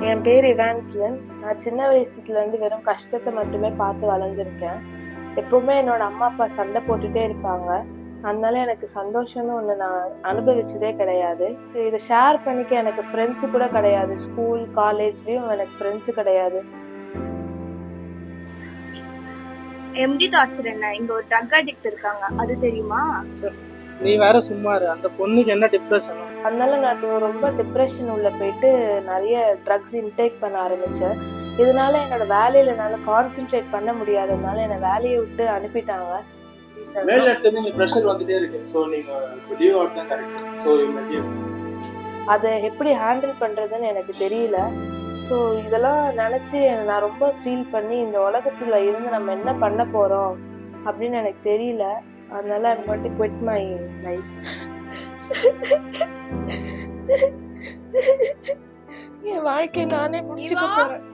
என் பேர் இவான்ஸ்லன். நான் சின்ன வயசுலேருந்து வெறும் கஷ்டத்தை மட்டுமே பார்த்து வளர்ந்துருக்கேன். எப்பவுமே என்னோட அம்மா அப்பா சண்டை போட்டுட்டே இருப்பாங்க. அதனால எனக்கு சந்தோஷம்னு ஒன்று நான் அனுபவிச்சதே கிடையாது. இதை ஷேர் பண்ணிக்க எனக்கு ஃப்ரெண்ட்ஸு கூட கிடையாது. ஸ்கூல் காலேஜ்லேயும் எனக்கு ஃப்ரெண்ட்ஸு கிடையாது. எம்டி டார்ச்சர் என்ன? இங்க ஒரு ட்ரக் அடிக்ட் இருக்காங்க. அது தெரியுமா? நீ வேற சும்மா இரு. அந்த பொண்ணுக்கு என்ன டிப்ரெஷன் அதனால நான் ரொம்ப டிப்ரெஷன் உள்ள போயிட்டு நிறைய ட்ரக்ஸ் இன்டேக் பண்ண ஆரம்பித்தேன் இதனால என்னோட வேலையில என்னால் கான்சென்ட்ரேட் பண்ண முடியாததுனால என்னை வேலையை விட்டு அனுப்பிட்டாங்க. மேல் இடத்துல நீங்க ப்ரெஷர் வந்துட்டே இருக்கு. ஸோ நீங்க லீவ் அவுட் தான் கரெக்ட் ஸோ யூ அதை எப்படி ஹேண்டில் பண்ணுறதுன்னு எனக்கு தெரியல. ஸோ இதெல்லாம் நினச்சி நான் ரொம்ப ஃபீல் பண்ணி இந்த உலகத்தில் இருந்து நம்ம என்ன பண்ண போகிறோம் அப்படின்னு எனக்கு தெரியல. அதனால I want quit my life என் வாழ்க்கை நானே முடிச்சுக்க? போறேன்.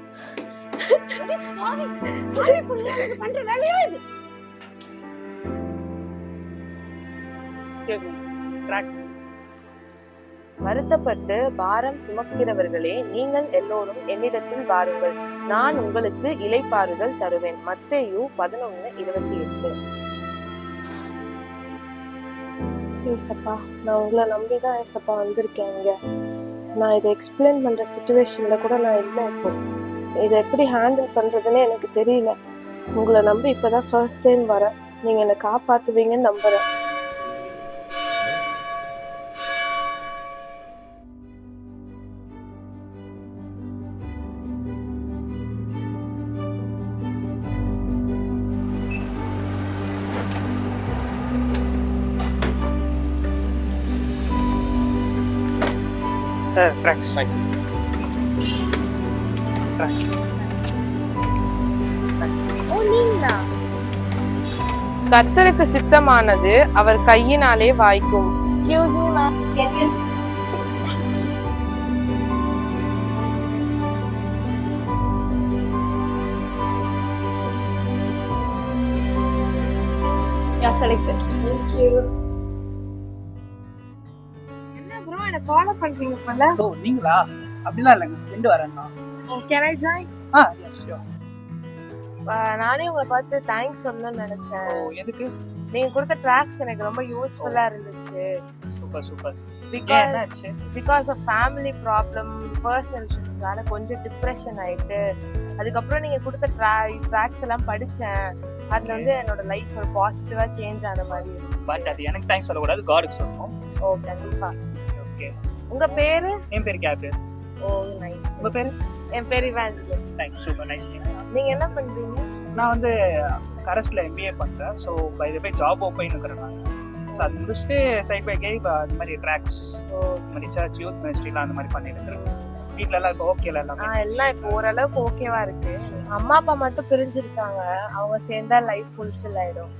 பண்ற வேலையா இது? ட்ராக்ஸ் வருத்தப்பட்டு பாரம் சுமக்கிறவர்களே நீங்கள் எல்லோரும் என்னிடத்தில் வாருங்கள். நான் உங்களுக்கு இலைப்பாறுதல் தருவேன். மத்தேயு பதினொன்னு இருபத்தி எட்டு. ஏசப்பா நான் உங்களை நம்பி தான் ஏசப்பா வந்திருக்கேன் இங்கே. நான் இதை எக்ஸ்பிளைன் பண்ணுற சுச்சுவேஷனில் கூட நான் இல்லை இப்போ. இதை எப்படி ஹேண்டில் பண்ணுறதுன்னு எனக்கு தெரியல. உங்களை நம்பி இப்போ தான் ஃபர்ஸ்ட் டைம் வரேன். நீங்கள் என்னை காப்பாற்றுவீங்கன்னு நம்புகிறேன் ஓ நீங்களா? கர்த்தருக்கு சித்தமானது அவர் கையினாலே வாய்க்கும். Yeah selected Thank you. Bro என்ன ஃபாலோ பண்றீங்க போல. ஓ நீங்களா? அப்படிலாம் இல்லைங்க. ஃப்ரெண்டு வரேன்னா can I join ah sure ஆஹ் நானே உங்களை பார்த்து தேங்க்ஸ் சொல்லணும்னு நினைச்சேன். ஓ எதுக்கு? நீங்க கொடுத்த ட்ராக்ஸ் எனக்கு ரொம்ப யூஸ்ஃபுல்லா இருந்துச்சு. Super super. Because because of family problem personal இஷ்யூஸ்னால கொஞ்சம் டிப்ரெஷன் ஆயிட்டு அதுக்கப்புறம் நீங்க கொடுத்த ட்ரா ட்ராக்ஸ் எல்லாம் படிச்சேன். அதுல வந்து என்னோட லைஃப் ஒரு பாசிட்டிவா சேஞ்ச் ஆன மாதிரி பட். அது எனக்கு தேங்க்ஸ் சொல்லக்கூடாது காடுக்கு சொல்லணும். ஓ கண்டிப்பா. ஓகே. உங்க பேரு? என் பேர் கேப் ஓ நைஸ் உங்க பேர்? என் பேரு இவான்ஸ்ல. தேங்க்ஸ் சூப்பர் நைஸ் நீங்க என்ன பண்றீங்க? நான் வந்து கரஸ்ல எம்பிஏ பண்றேன். So by the by job open இருக்கிறேன் ஸோ அது முடிச்சுட்டு சைட் பை கே அது மாதிரி ட்ராக்ஸ் இந்த மாதிரி சர்ச் யூத் மினிஸ்ட்ரிலாம் அந்த மாதிரி பண்ணிட்டு இருக்கிறேன். வீட்ல எல்லாம் இப்போ ஓகேல எல்லாமே. எல்லாம் இப்போ ஓரளவுக்கு ஓகேவா இருக்கு. அம்மா அப்பா மட்டும் பிரிஞ்சிருக்காங்க. அவங்க சேர்ந்தா லைஃப் ஃபுல்ஃபில் ஆயிடும்.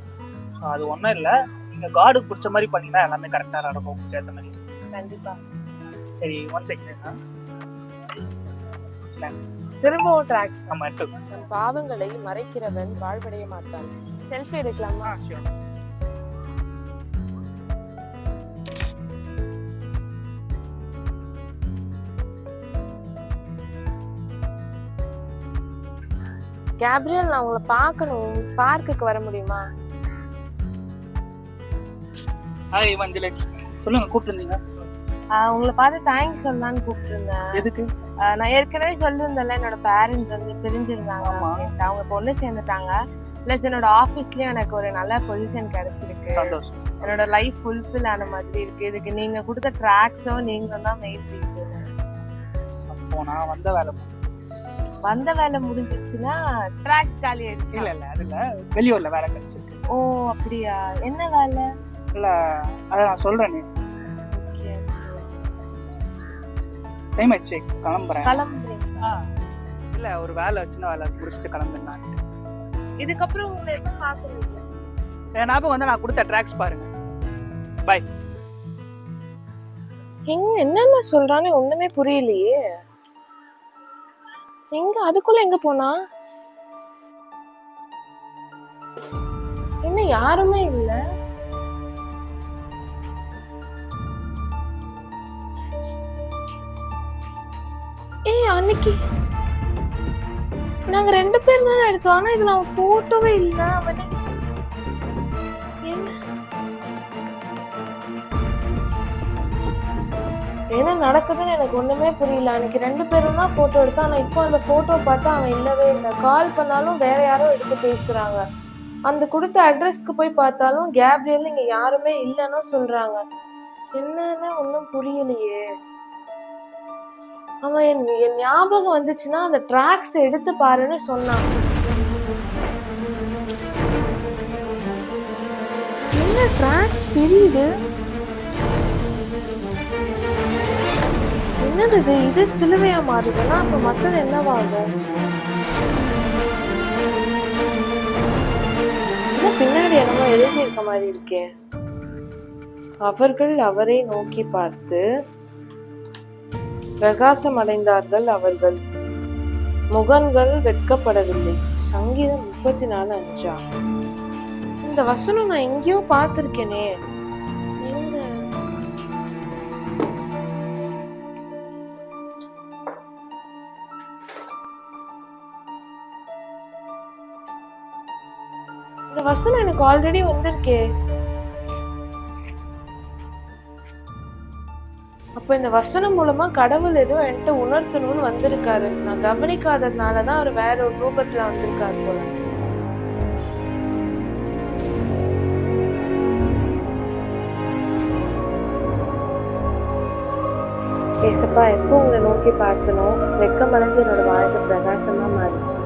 அது ஒன்றும் இல்லை. நீங்க காடுக்கு பிடிச்ச மாதிரி பண்ணீங்கன்னா எல்லாமே கரெக்டாக நடக்கும். ஏற்ற மாதிரி. கண்டிப்பா. சரி ஒன் செகண்ட் திரும்பவும் ட்ராக்ஸ் எடுத்து தன் பாவங்களை மறைக்கிறவன் வாழ்வடைய மாட்டான். செல்ஃபி எடுக்கலாமா? கேப்ரியல் நான் உங்களை பார்க்கணும். பார்க்குக்கு வர முடியுமா? ஹாய் மஞ்சள். சொல்லுங்க ஆஹ் உங்களை பார்த்து தேங்க்ஸ் சொல்லலாம்னு கூப்பிட்டுருந்தேன். எதுக்கு? நான் ஏற்கனவே சொல்லியிருந்தேன்ல என்னோட பேரண்ட்ஸ் வந்து பிரிஞ்சிருந்தாங்க. அவங்க பொண்ணு சேர்ந்துட்டாங்க. ப்ளஸ் என்னோட ஆஃபீஸ்லயும் எனக்கு ஒரு நல்ல பொசிஷன் கிடைச்சிருக்கு. சந்தோஷம். என்னோட லைஃப் ஃபுல்ஃபில் ஆன மாதிரி இருக்கு. இதுக்கு நீங்க கொடுத்த ட்ராக்ஸோ நீங்க தான் மெயின் ரீசன் அப்போ நான் வந்த வேலை வந்த வேலை முடிஞ்சிருச்சுன்னா ட்ராக்ஸ் காலி ஆயிடுச்சு? இல்ல இல்ல அதுல வெளியூர்ல வேலை கிடைச்சிருக்கு. ஓ அப்படியா? என்ன வேலை? இல்ல அதை நான் சொல்றேனே. டைம் ஆயிடுச்சு கிளம்புறேன். கிளம்புறீங்க ஆ. இல்ல ஒரு வேலை சின்ன வேலை முடிச்சுட்டு கிளம்புறேன் இதுக்கப்புறம் உங்களை எப்ப ஞாபகம் வந்து நான் கொடுத்த ட்ராக்ஸ் பாருங்க. எங்க என்னென்ன சொல்றானே ஒண்ணுமே புரியலையே. எங்க அதுக்குள்ள எங்க போனா? என்ன யாருமே இல்ல. அன்னைக்கு நாங்க ரெண்டு பேர் தானே எடுத்தோம். ஆனா இதுல அவன் போட்டோவே இல்ல. அவனே என்ன? நடக்குதுன்னு எனக்கு ஒண்ணுமே புரியல. அன்னைக்கு ரெண்டு பேரும் தான் போட்டோ எடுத்தோம். ஆனா இப்போ அந்த போட்டோ பார்த்தா அவன் இல்லவே இல்லை. கால் பண்ணாலும் வேற யாரோ எடுத்து பேசுறாங்க. அந்த கொடுத்த அட்ரஸ்க்கு போய் பார்த்தாலும் கேப்ரியல் இங்க யாருமே இல்லைன்னு சொல்றாங்க. என்னன்னு ஒன்றும் புரியலையே. அவன் என் என் ஞாபகம் வந்துச்சுன்னா அந்த ட்ராக்ஸ் எடுத்து பாருன்னு சொன்னான். என்ன ட்ராக்ஸ் பிரியுது? என்னது இது? இது சிலுவையா மாறுதுன்னா அப்ப மத்தது என்னவாகும் பின்னாடி என்னமோ எழுதியிருக்க மாதிரி இருக்கே. அவர்கள் அவரை நோக்கி பார்த்து பிரகாசம் அடைந்தார்கள் அவர்கள். முகன்கள் வெட்கப்படவில்லை. சங்கீதம் முப்பத்தி நாலு அஞ்சா இந்த வசனம் நான் எங்கேயோ பார்த்திருக்கேனே. இந்த வசனம் எனக்கு ஆல்ரெடி வந்திருக்கே. அப்போ இந்த வசனம் மூலமாக கடவுள் ஏதோ என்கிட்ட உணர்த்தணும்னு வந்திருக்காரு. நான் கவனிக்காததுனால தான் அவர் வேற ஒரு ரூபத்தில் வந்திருக்காரு போல. ஏசப்பா எப்போ உங்களை நோக்கி பார்த்தனோ வெக்கமடைஞ்சு என்னோட வாழ்க்கை பிரகாசமாக மாறிச்சு.